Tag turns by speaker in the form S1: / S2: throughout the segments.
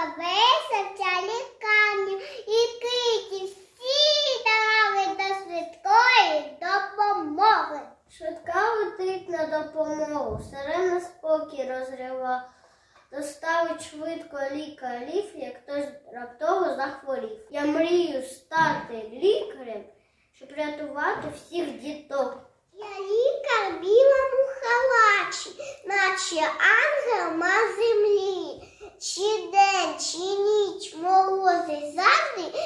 S1: Бавився в і киті всі давали до швидкої допомоги. Швидка летить на допомогу, сирена спокій розрива, доставить швидко лікарів, як хтось раптово захворів. Я мрію стати лікарем, щоб рятувати всіх діток. Я лікар білому халачі, наче ангел на землі. Чи день, чи ніч, морози завжди,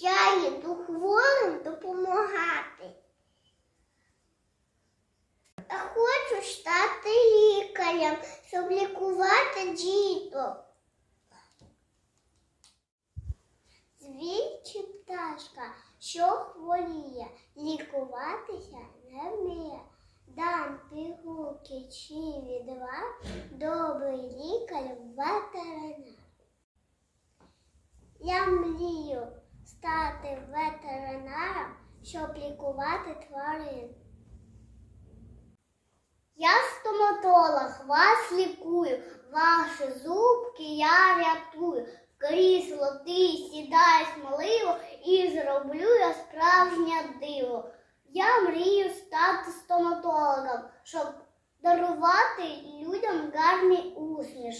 S1: я йду хворим допомагати. Та хочу стати лікарем, щоб лікувати діток. Звідчі пташка, що хворіє, лікуватися. Дам пігулки чи відва, добрий лікар ветеринар. Я мрію стати ветеринаром, щоб лікувати тварин. Я стоматолог, вас лікую, ваші зубки я рятую. Крісло ти сідай сміливо і зроблю я справжнє диво. Я мрію стати стоматологом, щоб дарувати людям гарні усмішки.